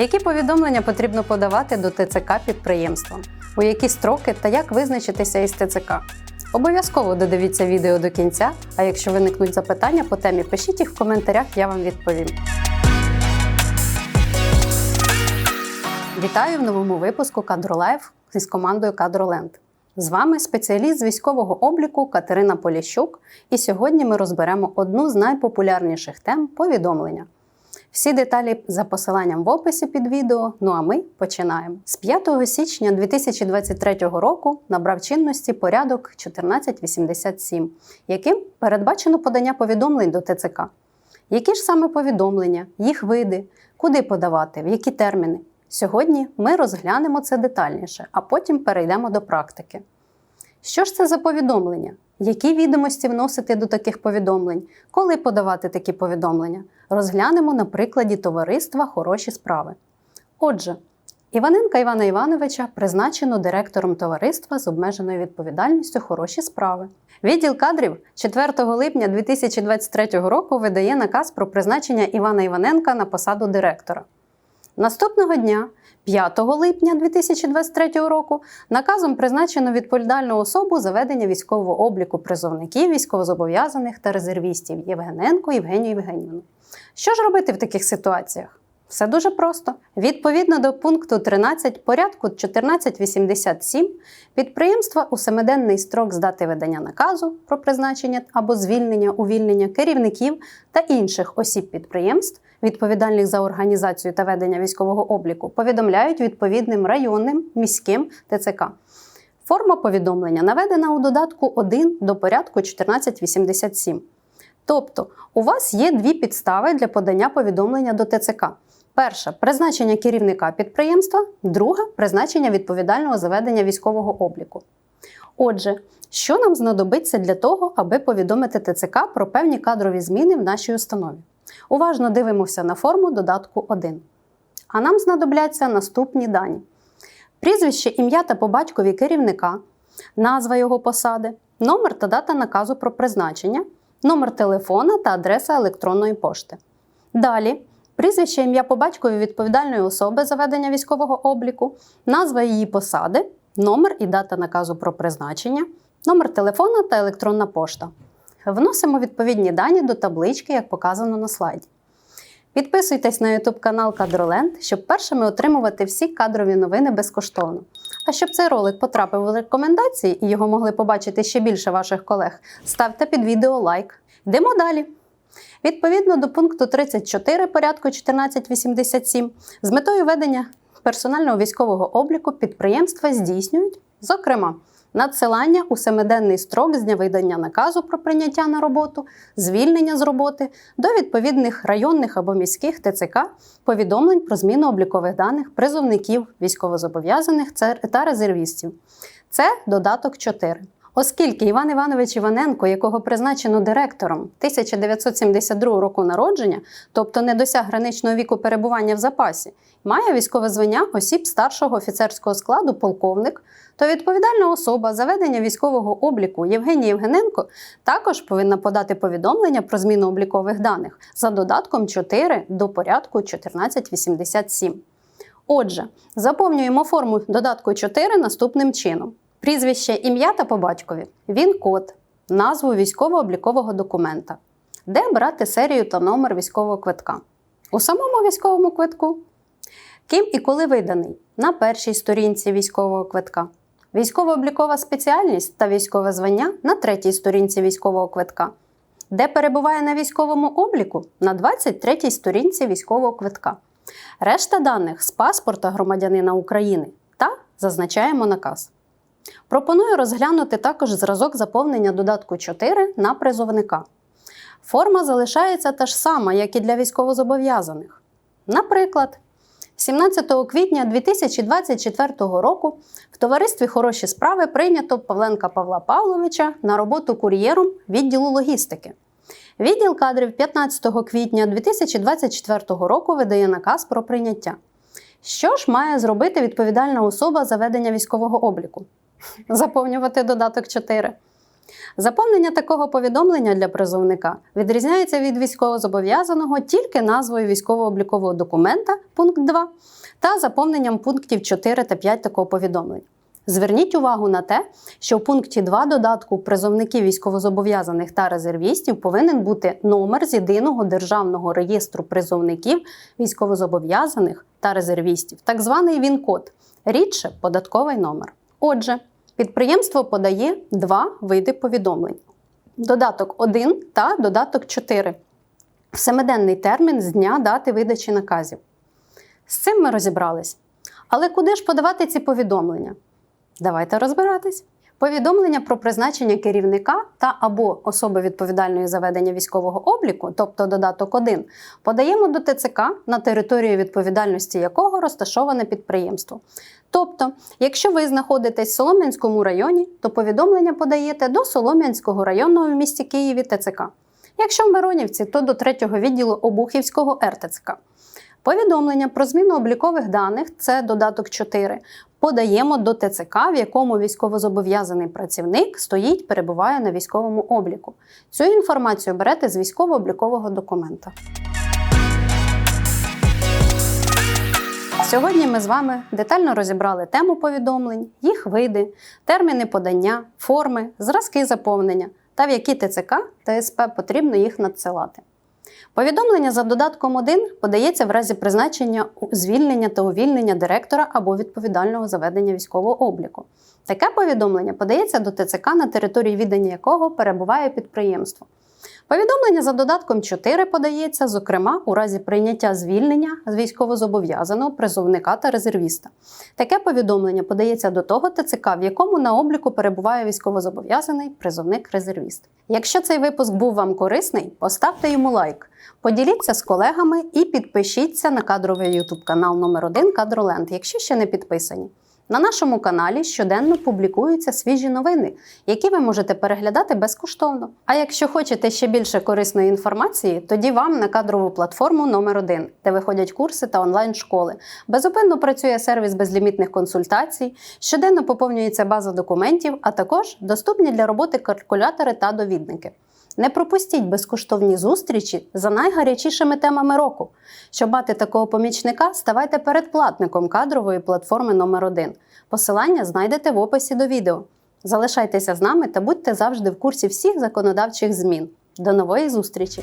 Які повідомлення потрібно подавати до ТЦК підприємствам? У які строки та як визначитися із ТЦК? Обов'язково додивіться відео до кінця, а якщо виникнуть запитання по темі, пишіть їх в коментарях, я вам відповім. Вітаю в новому випуску Кадролайф із командою Кадроленд. З вами спеціаліст з військового обліку Катерина Поліщук, і сьогодні ми розберемо одну з найпопулярніших тем повідомлення. Всі деталі за посиланням в описі під відео. Ну а ми починаємо. З 5 січня 2023 року набрав чинності порядок 1487, яким передбачено подання повідомлень до ТЦК. Які ж саме повідомлення, їх види, куди подавати, в які терміни? Сьогодні ми розглянемо це детальніше, а потім перейдемо до практики. Що ж це за повідомлення? Які відомості вносити до таких повідомлень? Коли подавати такі повідомлення? Розглянемо на прикладі товариства Хороші справи. Отже, Іваненка Івана Івановича призначено директором товариства з обмеженою відповідальністю Хороші справи. Відділ кадрів 4 липня 2023 року видає наказ про призначення Івана Іваненка на посаду директора. Наступного дня, 5 липня 2023 року, наказом призначено відповідальну особу за ведення військового обліку призовників, військовозобов'язаних та резервістів Євгененко Євгенію Євгенівну. Що ж робити в таких ситуаціях? Все дуже просто. Відповідно до пункту 13 порядку 1487 підприємства у семиденний строк з дати видання наказу про призначення або звільнення увільнення керівників та інших осіб підприємств, відповідальних за організацію та ведення військового обліку, повідомляють відповідним районним міським ТЦК. Форма повідомлення наведена у додатку 1 до порядку 1487. Тобто, у вас є дві підстави для подання повідомлення до ТЦК. Перша призначення керівника підприємства, друга призначення відповідального заведення військового обліку. Отже, що нам знадобиться для того, аби повідомити ТЦК про певні кадрові зміни в нашій установі? Уважно дивимося на форму додатку 1. А нам знадобляться наступні дані: прізвище, ім'я та по батькові керівника, назва його посади, номер та дата наказу про призначення, номер телефона та адреса електронної пошти. Далі прізвище ім'я по батькові відповідальної особи за ведення військового обліку, назва її посади, номер і дата наказу про призначення, номер телефона та електронна пошта. Вносимо відповідні дані до таблички, як показано на слайді. Підписуйтесь на YouTube канал Кадроленд, щоб першими отримувати всі кадрові новини безкоштовно. А щоб цей ролик потрапив у рекомендації і його могли побачити ще більше ваших колег, ставте під відео лайк. Йдемо далі. Відповідно до пункту 34 порядку 1487, з метою ведення персонального військового обліку підприємства здійснюють, зокрема, надсилання у семиденний строк з дня видання наказу про прийняття на роботу, звільнення з роботи до відповідних районних або міських ТЦК повідомлень про зміну облікових даних призовників, військовозобов'язаних та резервістів. Це додаток 4. Оскільки Іван Іванович Іваненко, якого призначено директором 1972 року народження, тобто не досяг граничного віку перебування в запасі, має військове звання осіб старшого офіцерського складу полковник, то відповідальна особа за ведення військового обліку Євгенія Євгененко також повинна подати повідомлення про зміну облікових даних за додатком 4 до порядку 1487. Отже, заповнюємо форму додатку 4 наступним чином. Прізвище, ім'я та по батькові, він код, назву військово-облікового документа, де брати серію та номер військового квитка. У самому військовому квитку. Ким і коли виданий на першій сторінці військового квитка. Військово-облікова спеціальність та військове звання на третій сторінці військового квитка, де перебуває на військовому обліку на 23 сторінці військового квитка. Решта даних з паспорта громадянина України та зазначаємо наказ. Пропоную розглянути також зразок заповнення додатку 4 на призовника. Форма залишається та ж сама, як і для військовозобов'язаних. Наприклад, 17 квітня 2024 року в товаристві Хороші справи прийнято Павленка Павла Павловича на роботу кур'єром відділу логістики. Відділ кадрів 15 квітня 2024 року видає наказ про прийняття. Що ж має зробити відповідальна особа за ведення військового обліку? Заповнювати додаток 4. Заповнення такого повідомлення для призовника відрізняється від військовозобов'язаного тільки назвою військово-облікового документа, пункт 2, та заповненням пунктів 4 та 5 такого повідомлення. Зверніть увагу на те, що в пункті 2 додатку призовників військовозобов'язаних та резервістів повинен бути номер з єдиного державного реєстру призовників військовозобов'язаних та резервістів, так званий ВІН-код, рідше податковий номер. Отже, підприємство подає два види повідомлень: додаток 1 та додаток 4 в семиденний термін з дня дати видачі наказів. З цим ми розібрались. Але куди ж подавати ці повідомлення? Давайте розбиратись. Повідомлення про призначення керівника та або особи відповідальної за ведення військового обліку, тобто додаток 1, подаємо до ТЦК, на територію відповідальності якого розташоване підприємство. Тобто, якщо ви знаходитесь в Солом'янському районі, то повідомлення подаєте до Солом'янського районного в місті Києві ТЦК. Якщо в Миронівці, то до 3-го відділу Обухівського РТЦК. Повідомлення про зміну облікових даних це додаток 4. Подаємо до ТЦК, в якому військовозобов'язаний працівник стоїть, перебуває на військовому обліку. Цю інформацію берете з військово-облікового документа. Сьогодні ми з вами детально розібрали тему повідомлень, їх види, терміни подання, форми, зразки заповнення та в які ТЦК та СП потрібно їх надсилати. Повідомлення за додатком 1 подається в разі призначення звільнення та увільнення директора або відповідального заведення військового обліку. Таке повідомлення подається до ТЦК, на території відання якого перебуває підприємство. Повідомлення за додатком 4 подається, зокрема, у разі прийняття звільнення з військовозобов'язаного призовника та резервіста. Таке повідомлення подається до того ТЦК, в якому на обліку перебуває військовозобов'язаний призовник-резервіст. Якщо цей випуск був вам корисний, поставте йому лайк, поділіться з колегами і підпишіться на кадровий YouTube канал номер 1 Кадроленд, якщо ще не підписані. На нашому каналі щоденно публікуються свіжі новини, які ви можете переглядати безкоштовно. А якщо хочете ще більше корисної інформації, тоді вам на кадрову платформу номер 1 де виходять курси та онлайн-школи. Безупинно працює сервіс безлімітних консультацій, щоденно поповнюється база документів, а також доступні для роботи калькулятори та довідники. Не пропустіть безкоштовні зустрічі за найгарячішими темами року. Щоб мати такого помічника, ставайте передплатником кадрової платформи номер 1 Посилання знайдете в описі до відео. Залишайтеся з нами та будьте завжди в курсі всіх законодавчих змін. До нової зустрічі!